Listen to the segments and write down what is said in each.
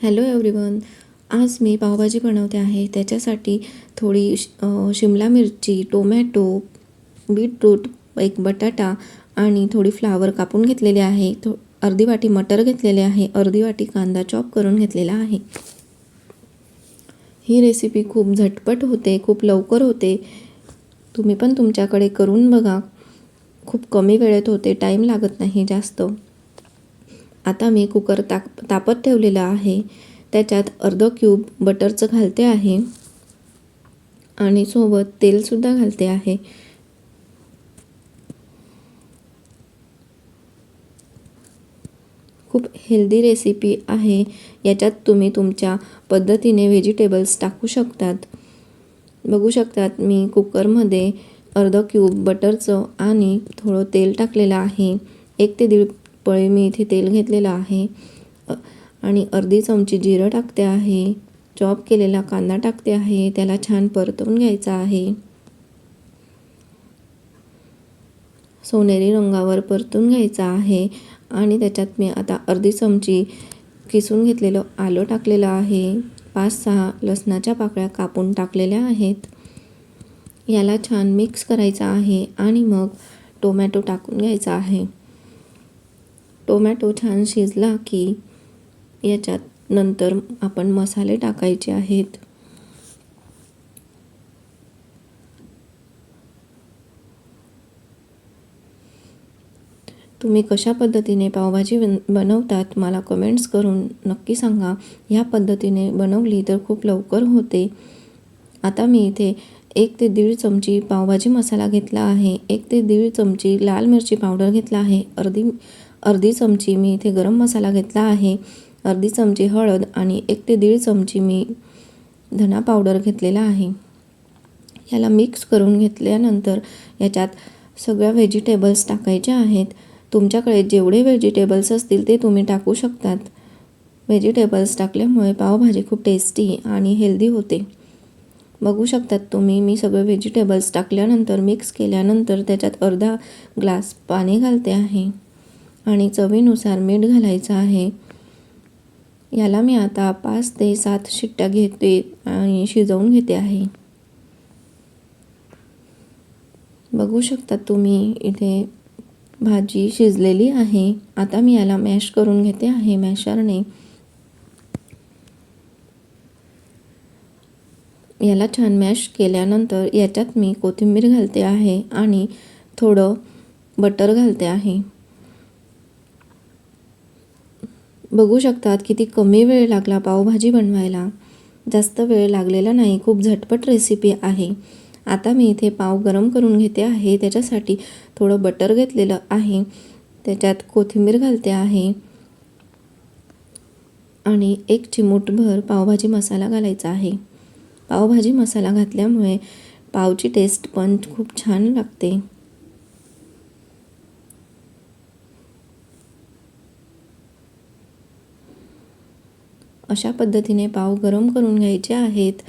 Hello everyone आज मी पावभाजी बनवते आहे. त्याच्यासाठी थोडी श शिमला मिरची टोमॅटो बीटरूट एक बटाटा आणि थोडी फ्लावर कापून घेतलेले आहे. थो अर्धी वाटी मटर घेतलेले आहे. अर्धी वाटी कांदा चॉप करून घेतलेला आहे. ही रेसिपी खूप झटपट होते खूप लवकर होते. तुम्ही पण तुमच्याकडे करून बघा. खूप कमी वेळेत होते टाईम लागत नाही जास्त. आता मी कुकर ताक तापत ठेवलेला आहे. त्याच्यात अर्ध क्यूब बटरचं घालते आहे. आणि सोबत तेलसुद्धा घालते आहे. खूप हेल्दी रेसिपी आहे. याच्यात तुम्ही तुमच्या पद्धतीने व्हेजिटेबल्स टाकू शकतात. बघू शकतात मी कुकरमध्ये अर्ध क्यूब बटरचं आणि थोडं तेल टाकलेलं आहे. एक ते दीड पळे मी इथे तेल घेतलेलं आहे. आणि अर्धी चमची जिरं टाकते आहे. चॉप केलेला कांदा टाकते आहे. त्याला छान परतवून घ्यायचा आहे. सोनेरी रंगावर परतून घ्यायचा आहे. आणि त्याच्यात मी आता अर्धी चमची किसून घेतलेलं आलं टाकलेलं आहे. पाच सहा लसणाच्या पाकळ्या कापून टाकलेल्या आहेत. याला छान मिक्स करायचं आहे. आणि मग टोमॅटो टाकून घ्यायचा आहे. टोमॅटो छान शिजला की याच्यात नंतर आपण मसाले टाकायचे आहेत. तुम्ही कशा पद्धतीने पावभाजी बनवतात मला कमेंट्स करून नक्की सांगा. ह्या पद्धतीने बनवली तर खूप लवकर होते. आता मी इथे एक ते दीड चमची पावभाजी मसाला घेतला आहे. एक ते दीड चमची लाल मिरची पावडर घेतला आहे. अर्धी अर्धी चमची मी इथे गरम मसाला घेतला आहे. अर्धी चमची हळद आणि एक ते दीड चमची मी धना पावडर घेतलेला आहे. याला मिक्स करून घेतल्यानंतर याच्यात सगळ्या व्हेजिटेबल्स टाकायच्या आहेत. तुमच्याकडे जेवढे व्हेजिटेबल्स असतील ते तुम्ही टाकू शकतात. व्हेजिटेबल्स टाकल्यामुळे पावभाजी खूप टेस्टी आणि हेल्दी होते. बघू शकतात तुम्ही. मी सगळे व्हेजिटेबल्स टाकल्यानंतर मिक्स केल्यानंतर त्याच्यात अर्धा ग्लास पाणी घालते आहे. आणि चवीनुसार मीठ घालायचं आहे. याला मी आता पाच ते सात शिट्ट्या घेते आणि शिजवून घेते आहे. बघू शकता तुम्ही इथे भाजी शिजलेली आहे. आता मी याला मॅश करून घेते आहे मॅशरने याला छान मॅश केल्यानंतर याच्यात मी कोथिंबीर घालते आहे आणि थोडं बटर घालते आहे. बघू शकतात किती कमी वेळ लागला पावभाजी बनवायला. जास्त वेळ लागलेला नाही खूप झटपट रेसिपी आहे. आता मी इथे पाव गरम करून घेते आहे त्याच्यासाठी थोडं बटर घेतलेलं आहे. त्याच्यात कोथिंबीर घालते आहे. आणि एक चिमूटभर पावभाजी मसाला घालायचा आहे. पावभाजी मसाला घातल्यामुळे पावची टेस्ट पण खूप छान लागते. अशा पद्धतीने पाव गरम करून घ्यायचे आहेत.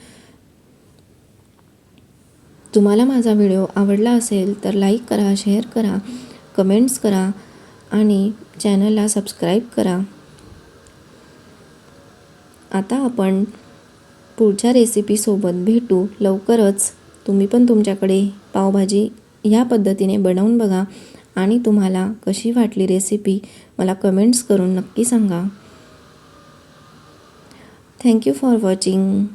तुम्हाला माझा व्हिडिओ आवडला असेल तर लाईक करा शेअर करा कमेंट्स करा आणि चॅनलला सबस्क्राईब करा. आता आपण पुढच्या रेसिपीसोबत भेटू. लवकरच. तुम्ही पण तुमच्याकडे पावभाजी ह्या पद्धतीने बनवून बघा. आणि तुम्हाला कशी वाटली रेसिपी मला कमेंट्स करून नक्की सांगा. Thank you for watching